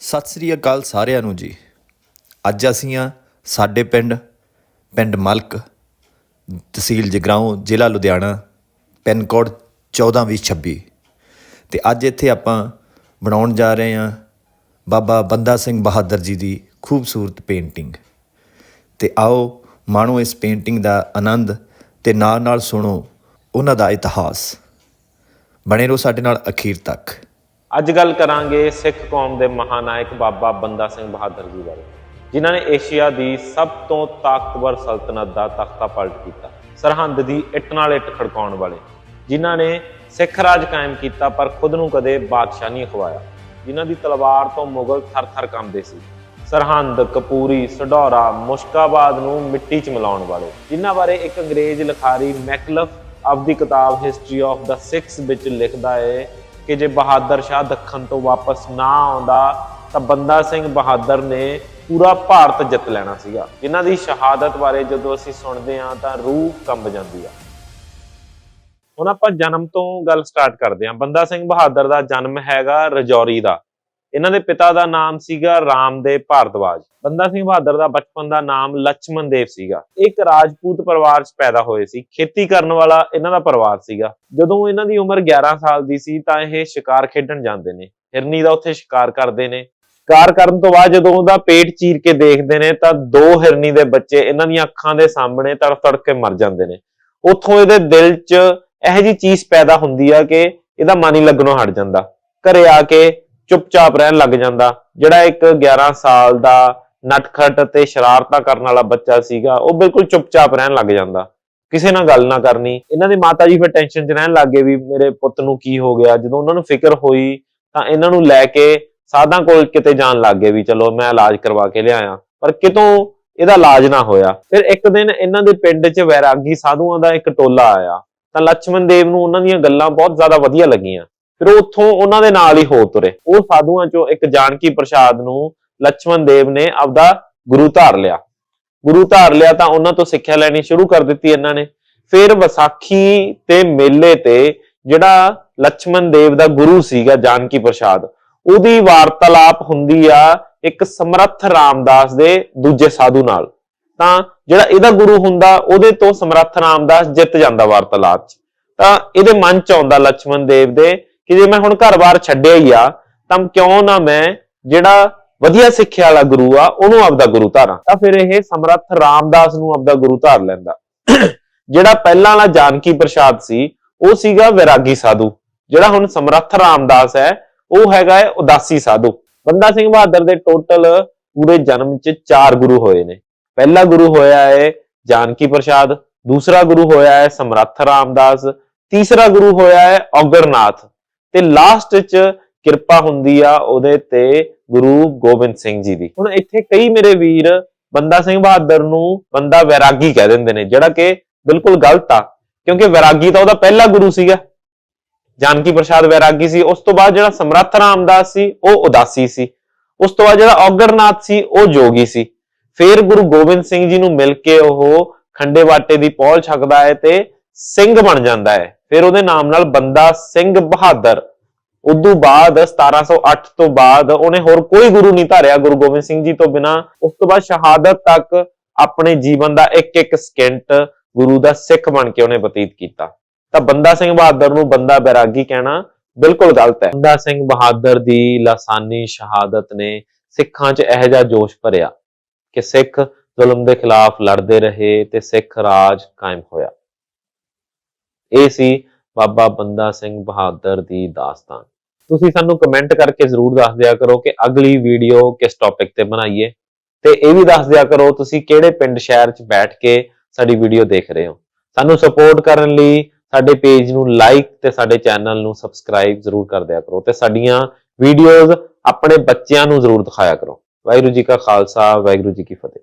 ਸਤਿ ਸ੍ਰੀ ਅਕਾਲ ਸਾਰਿਆਂ ਨੂੰ ਜੀ। ਅੱਜ ਅਸੀਂ ਆ ਸਾਡੇ ਪਿੰਡ ਪਿੰਡ ਮਲਕ, ਤਹਿਸੀਲ ਜਗਰਾਉਂ, ਜ਼ਿਲ੍ਹਾ ਲੁਧਿਆਣਾ, ਪਿੰਨ ਕੋਡ 1426 ਤੇ ਅੱਜ ਇੱਥੇ ਆਪਾਂ ਬਣਾਉਣ ਜਾ ਰਹੇ ਹਾਂ ਬਾਬਾ ਬੰਦਾ ਸਿੰਘ ਬਹਾਦਰ ਜੀ ਦੀ ਖੂਬਸੂਰਤ ਪੇਂਟਿੰਗ ਤੇ ਆਓ ਮਾਣੋ ਇਸ ਪੇਂਟਿੰਗ ਦਾ ਆਨੰਦ ਤੇ ਨਾਲ ਨਾਲ ਸੁਣੋ ਉਹਨਾਂ ਦਾ ਇਤਿਹਾਸ। ਬਣੇ ਰਹੋ ਸਾਡੇ ਨਾਲ ਅਖੀਰ ਤੱਕ। ਅੱਜ ਗੱਲ ਕਰਾਂਗੇ ਸਿੱਖ ਕੌਮ ਦੇ ਮਹਾਨਾਇਕ ਬਾਬਾ ਬੰਦਾ ਸਿੰਘ ਬਹਾਦਰ ਜੀ ਬਾਰੇ, ਜਿਨ੍ਹਾਂ ਨੇ ਏਸ਼ੀਆ ਦੀ ਸਭ ਤੋਂ ਤਾਕਤਵਰ ਸਲਤਨਤ ਦਾ ਤਖਤਾ ਪਲਟ ਕੀਤਾ, ਸਰਹੰਦ ਦੀ ਇੱਟ ਨਾਲ ਇੱਟ ਖੜਕਾਉਣ ਵਾਲੇ, ਜਿਨ੍ਹਾਂ ਨੇ ਸਿੱਖ ਰਾਜ ਕਾਇਮ ਕੀਤਾ ਪਰ ਖੁਦ ਨੂੰ ਕਦੇ ਬਾਦਸ਼ਾਹ ਨਹੀਂ ਖਵਾਇਆ, ਜਿਨ੍ਹਾਂ ਦੀ ਤਲਵਾਰ ਤੋਂ ਮੁਗਲ ਥਰ-ਥਰ ਕੰਬਦੇ ਸੀ। ਸਰਹੰਦ, ਕਪੂਰੀ ਸਡੌਰਾ ਮੁਸ਼ਕਾਬਾਦ ਨੂੰ ਮਿੱਟੀ 'ਚ ਮਿਲਾਉਣ ਵਾਲੇ, ਜਿਨ੍ਹਾਂ ਬਾਰੇ ਇੱਕ ਅੰਗਰੇਜ਼ ਲਿਖਾਰੀ ਮੈਕਲਫ ਆਪਦੀ ਕਿਤਾਬ ਹਿਸਟਰੀ ਆਫ ਦਾ ਸਿਕਸ ਵਿੱਚ ਲਿਖਦਾ ਏ ਕਿ ਜੇ ਬਹਾਦਰ ਸ਼ਾਹ ਦੱਖਣ ਤੋਂ ਵਾਪਸ ਨਾ ਆਉਂਦਾ, ਤਾਂ ਬੰਦਾ ਸਿੰਘ ਬਹਾਦਰ ਨੇ ਪੂਰਾ ਭਾਰਤ ਜਿੱਤ ਲੈਣਾ ਸੀਗਾ। ਜਿਨ੍ਹਾਂ ਦੀ ਸ਼ਹਾਦਤ ਬਾਰੇ ਜਦੋਂ ਅਸੀਂ ਸੁਣਦੇ ਹਾਂ, ਤਾਂ ਰੂਹ ਕੰਬ ਜਾਂਦੀ ਆ। ਹੁਣ ਆਪਾਂ ਜਨਮ ਤੋਂ ਗੱਲ ਸਟਾਰਟ ਕਰਦੇ ਹਾਂ। ਬੰਦਾ ਸਿੰਘ ਬਹਾਦਰ ਦਾ ਜਨਮ ਹੈਗਾ ਰਜੌਰੀ ਦਾ। ਇਹਨਾਂ ਦੇ ਪਿਤਾ ਦਾ ਨਾਮ ਸੀਗਾ ਰਾਮਦੇਵ ਭਾਰਦਵਾਜ। ਬੰਦਾ ਸਿੰਘ ਬਹਾਦਰ ਦਾ ਬਚਪਨ ਦਾ ਨਾਮ ਲక్ష్మణ ਦੇਵ ਸੀਗਾ। ਇੱਕ ਰਾਜਪੂਤ ਪਰਿਵਾਰ 'ਚ ਪੈਦਾ ਹੋਏ ਸੀ। ਖੇਤੀ ਕਰਨ ਵਾਲਾ ਇਹਨਾਂ ਦਾ ਪਰਿਵਾਰ ਸੀਗਾ। ਜਦੋਂ ਇਹਨਾਂ ਦੀ ਉਮਰ 11 ਸਾਲ ਦੀ ਸੀ ਤਾਂ ਇਹ ਸ਼ਿਕਾਰ ਖੇਡਣ ਜਾਂਦੇ ਨੇ। ਹਿਰਨੀ ਦਾ ਉੱਥੇ ਸ਼ਿਕਾਰ ਕਰਦੇ ਨੇ। ਸ਼ਿਕਾਰ ਕਰਨ ਤੋਂ ਬਾਅਦ ਜਦੋਂ ਉਹਦਾ ਪੇਟ ਚੀਰ ਕੇ ਦੇਖਦੇ ਨੇ ਤਾਂ ਦੋ ਹਿਰਨੀ ਦੇ ਬੱਚੇ ਇਹਨਾਂ ਦੀਆਂ ਅੱਖਾਂ ਦੇ ਸਾਹਮਣੇ ਤੜ ਤੜ ਕੇ ਮਰ ਜਾਂਦੇ ਨੇ। ਉੱਥੋਂ ਇਹਦੇ ਦਿਲ 'ਚ ਇਹੋ ਜੀ ਚੀਜ਼ ਪੈਦਾ ਹੁੰਦੀ ਆ ਕਿ ਇਹਦਾ ਮਨ ਹੀ ਲੱਗਣੋਂ ਹਟ ਜਾਂਦਾ। ਘਰੇ ਆ ਕੇ ਚੁੱਪਚਾਪ ਰਹਿਣ ਲੱਗ ਜਾਂਦਾ। ਜਿਹੜਾ ਇੱਕ 11 ਸਾਲ ਦਾ ਨਟਖਟ ਤੇ ਸ਼ਰਾਰਤਾਂ ਕਰਨ ਵਾਲਾ ਬੱਚਾ ਸੀਗਾ, ਉਹ ਬਿਲਕੁਲ ਚੁੱਪਚਾਪ ਰਹਿਣ ਲੱਗ ਜਾਂਦਾ। ਕਿਸੇ ਨਾਲ ਗੱਲ ਨਾ ਕਰਨੀ। ਇਹਨਾਂ ਦੇ ਮਾਤਾ ਜੀ ਫਿਰ ਟੈਨਸ਼ਨ 'ਚ ਰਹਿਣ ਲੱਗੇ ਵੀ ਮੇਰੇ ਪੁੱਤ ਨੂੰ ਕੀ ਹੋ ਗਿਆ। ਜਦੋਂ ਉਹਨਾਂ ਨੂੰ ਫਿਕਰ ਹੋਈ, ਤਾਂ ਇਹਨਾਂ ਨੂੰ ਲੈ ਕੇ ਸਾਧਾਂ ਕੋਲ ਕਿਤੇ ਜਾਣ ਲੱਗੇ ਵੀ ਚਲੋ ਮੈਂ ਇਲਾਜ ਕਰਵਾ ਕੇ ਲਿਆਇਆ। ਪਰ ਕਿਤੋਂ ਇਹਦਾ ਇਲਾਜ ਨਾ ਹੋਇਆ। ਫਿਰ ਇੱਕ ਦਿਨ ਇਹਨਾਂ ਦੇ ਪਿੰਡ 'ਚ ਵੈਰਾਗੀ ਸਾਧੂਆਂ ਦਾ ਇੱਕ ਟੋਲਾ ਆਇਆ। ਤਾਂ ਲక్ష్మణ ਦੇਵ ਨੂੰ ਉਹਨਾਂ ਦੀਆਂ ਗੱਲਾਂ ਬਹੁਤ ਜ਼ਿਆਦਾ ਵਧੀਆ ਲੱਗੀਆਂ। ਫਿਰ ਉੱਥੋਂ ਉਹਨਾਂ ਦੇ ਨਾਲ ਹੀ ਹੋ ਤੁਰੇ। ਉਹ ਸਾਧੂਆਂ ਚੋਂ ਇੱਕ ਜਾਨਕੀ ਪ੍ਰਸ਼ਾਦ ਨੂੰ ਲక్ష్మణ ਦੇਵ ਨੇ ਆਪਦਾ ਗੁਰੂ ਧਾਰ ਲਿਆ। ਗੁਰੂ ਧਾਰ ਲਿਆ ਤਾਂ ਉਹਨਾਂ ਤੋਂ ਸਿੱਖਿਆ ਲੈਣੀ ਸ਼ੁਰੂ ਕਰ ਦਿੱਤੀ ਇਹਨਾਂ ਨੇ। ਫਿਰ ਵਿਸਾਖੀ ਤੇ ਮੇਲੇ ਤੇ ਜਿਹੜਾ ਲక్ష్మణ ਦੇਵ ਦਾ ਗੁਰੂ ਸੀਗਾ, ਜਾਨਕੀ ਪ੍ਰਸ਼ਾਦ, ਉਹਦੀ ਵਾਰਤਾਲਾਪ ਹੁੰਦੀ ਆ ਇੱਕ ਸਮਰੱਥ ਰਾਮਦਾਸ ਦੇ ਦੂਜੇ ਸਾਧੂ ਨਾਲ। ਤਾਂ ਜਿਹੜਾ ਇਹਦਾ ਗੁਰੂ ਹੁੰਦਾ, ਉਹਦੇ ਤੋਂ ਸਮਰੱਥ ਰਾਮਦਾਸ ਜਿੱਤ ਜਾਂਦਾ ਵਾਰਤਾਲਾਪ 'ਚ। ਤਾਂ ਇਹਦੇ ਮਨ 'ਚ ਆਉਂਦਾ ਲక్ష్మణ ਦੇਵ ਦੇ ਕਿ ਜੇ ਮੈਂ ਹੁਣ ਘਰ-ਬਾਰ ਛੱਡਿਆ ਹੀ ਆ, ਤਾਂ ਕਿਉਂ ਨਾ ਮੈਂ ਜਿਹੜਾ ਵਧੀਆ ਸਿੱਖਿਆ ਵਾਲਾ ਗੁਰੂ ਆ, ਉਹਨੂੰ ਆਪਦਾ ਗੁਰੂ ਧਾਰਾਂ। ਤਾਂ ਫਿਰ ਇਹ ਸਮਰੱਥ ਰਾਮਦਾਸ ਨੂੰ ਆਪਦਾ ਗੁਰੂ ਧਾਰ ਲੈਂਦਾ। ਜਿਹੜਾ ਪਹਿਲਾਂ ਵਾਲਾ ਜਾਨਕੀ ਪ੍ਰਸਾਦ ਸੀ, ਉਹ ਸੀਗਾ ਵਿਰਾਗੀ ਸਾਧੂ। ਜਿਹੜਾ ਹੁਣ ਸਮਰੱਥ ਰਾਮਦਾਸ ਹੈ, ਉਹ ਹੈਗਾ ਹੈ ਉਦਾਸੀ ਸਾਧੂ। ਬੰਦਾ ਸਿੰਘ ਬਹਾਦਰ ਦੇ ਟੋਟਲ ਪੂਰੇ ਜਨਮ 'ਚ ਚਾਰ ਗੁਰੂ ਹੋਏ ਨੇ। ਪਹਿਲਾ ਗੁਰੂ ਹੋਇਆ ਹੈ ਜਾਨਕੀ ਪ੍ਰਸਾਦ, ਦੂਸਰਾ ਗੁਰੂ ਹੋਇਆ ਹੈ ਸਮਰੱਥ ਰਾਮਦਾਸ, ਤੀਸਰਾ ਗੁਰੂ ਹੋਇਆ ਹੈ ਔਗਰਨਾਥ। ਤੇ ਲਾਸਟ 'ਚ ਕਿਰਪਾ ਹੁੰਦੀ ਆ ਉਹਦੇ ਤੇ ਗੁਰੂ ਗੋਬਿੰਦ ਸਿੰਘ ਜੀ ਦੀ। ਹੁਣ ਇੱਥੇ ਕਈ ਮੇਰੇ ਵੀਰ ਬੰਦਾ ਸਿੰਘ ਬਹਾਦਰ ਨੂੰ ਬੰਦਾ ਵੈਰਾਗੀ ਕਹਿ ਦਿੰਦੇ ਨੇ, ਜਿਹੜਾ ਕਿ ਬਿਲਕੁਲ ਗਲਤ ਆ, ਕਿਉਂਕਿ ਵੈਰਾਗੀ ਤਾਂ ਉਹਦਾ ਪਹਿਲਾ ਗੁਰੂ ਸੀਗਾ। ਜਾਨਕੀ ਪ੍ਰਸਾਦ ਵੈਰਾਗੀ ਸੀ, ਉਸ ਤੋਂ ਬਾਅਦ ਜਿਹੜਾ ਸਮਰੱਥ ਰਾਮਦਾਸ ਸੀ, ਉਹ ਉਦਾਸੀ ਸੀ। ਉਸ ਤੋਂ ਬਾਅਦ ਜਿਹੜਾ ਔਗਰਨਾਥ ਸੀ, ਉਹ ਜੋਗੀ ਸੀ। ਫਿਰ ਗੁਰੂ ਗੋਬਿੰਦ ਸਿੰਘ ਜੀ ਨੂੰ ਮਿਲ ਕੇ ਉਹ ਖੰਡੇ ਬਾਟੇ ਦੀ ਪੌਲ ਛਕਦਾ ਹੈ ਤੇ ਸਿੰਘ ਬਣ ਜਾਂਦਾ ਹੈ। ਫਿਰ ਉਹਦੇ ਨਾਮ ਨਾਲ ਬੰਦਾ ਸਿੰਘ ਬਹਾਦਰ। ਉਦੋਂ ਬਾਅਦ 1708 ਤੋਂ ਬਾਅਦ ਉਹਨੇ ਹੋਰ ਕੋਈ ਗੁਰੂ ਨਹੀਂ ਧਾਰਿਆ, ਗੁਰੂ ਗੋਬਿੰਦ ਸਿੰਘ ਜੀ ਤੋਂ ਬਿਨਾ। ਉਸ ਤੋਂ ਬਾਅਦ ਸ਼ਹਾਦਤ ਤੱਕ ਆਪਣੇ ਜੀਵਨ ਦਾ ਇੱਕ ਇੱਕ ਸਕਿੰਟ ਗੁਰੂ ਦਾ ਸਿੱਖ ਬਣ ਕੇ ਉਹਨੇ ਬਤੀਤ ਕੀਤਾ। ਤਾਂ ਬੰਦਾ ਸਿੰਘ ਬਹਾਦਰ ਨੂੰ ਬੰਦਾ ਬੈਰਾਗੀ ਕਹਿਣਾ ਬਿਲਕੁਲ ਗਲਤ ਹੈ। ਬੰਦਾ ਸਿੰਘ ਬਹਾਦਰ ਦੀ ਲਾਸਾਨੀ ਸ਼ਹਾਦਤ ਨੇ ਸਿੱਖਾਂ 'ਚ ਇਹੋ ਜਿਹਾ ਜੋਸ਼ ਭਰਿਆ ਕਿ ਸਿੱਖ ਜ਼ੁਲਮ ਦੇ ਖਿਲਾਫ ਲੜਦੇ ਰਹੇ ਤੇ ਸਿੱਖ ਰਾਜ ਕਾਇਮ ਹੋਇਆ। ਇਹ ਸੀ ਬਾਬਾ ਬੰਦਾ ਸਿੰਘ ਬਹਾਦਰ ਦੀ ਦਾਸਤਾਨ। ਤੁਸੀਂ ਸਾਨੂੰ ਕਮੈਂਟ ਕਰਕੇ ਜ਼ਰੂਰ ਦੱਸ ਦਿਆ ਕਰੋ ਕਿ ਅਗਲੀ ਵੀਡੀਓ ਕਿਸ ਟੌਪਿਕ ਤੇ ਬਣਾਈਏ। ਤੇ ਇਹ ਵੀ ਦੱਸ ਦਿਆ ਕਰੋ ਤੁਸੀਂ ਕਿਹੜੇ ਪਿੰਡ ਸ਼ਹਿਰ 'ਚ ਬੈਠ ਕੇ ਸਾਡੀ ਵੀਡੀਓ ਦੇਖ ਰਹੇ ਹੋ। ਸਾਨੂੰ ਸਪੋਰਟ ਕਰਨ ਲਈ ਸਾਡੇ ਪੇਜ ਨੂੰ ਲਾਈਕ ਤੇ ਸਾਡੇ ਚੈਨਲ ਨੂੰ ਸਬਸਕ੍ਰਾਈਬ ਜ਼ਰੂਰ ਕਰ ਦਿਆ ਕਰੋ ਤੇ ਸਾਡੀਆਂ ਵੀਡੀਓਜ਼ ਆਪਣੇ ਬੱਚਿਆਂ ਨੂੰ ਜ਼ਰੂਰ ਦਿਖਾਇਆ ਕਰੋ। ਵਾਹਿਗੁਰੂ ਜੀ ਕਾ ਖਾਲਸਾ, ਵਾਹਿਗੁਰੂ ਜੀ ਕੀ ਫਤਿਹ।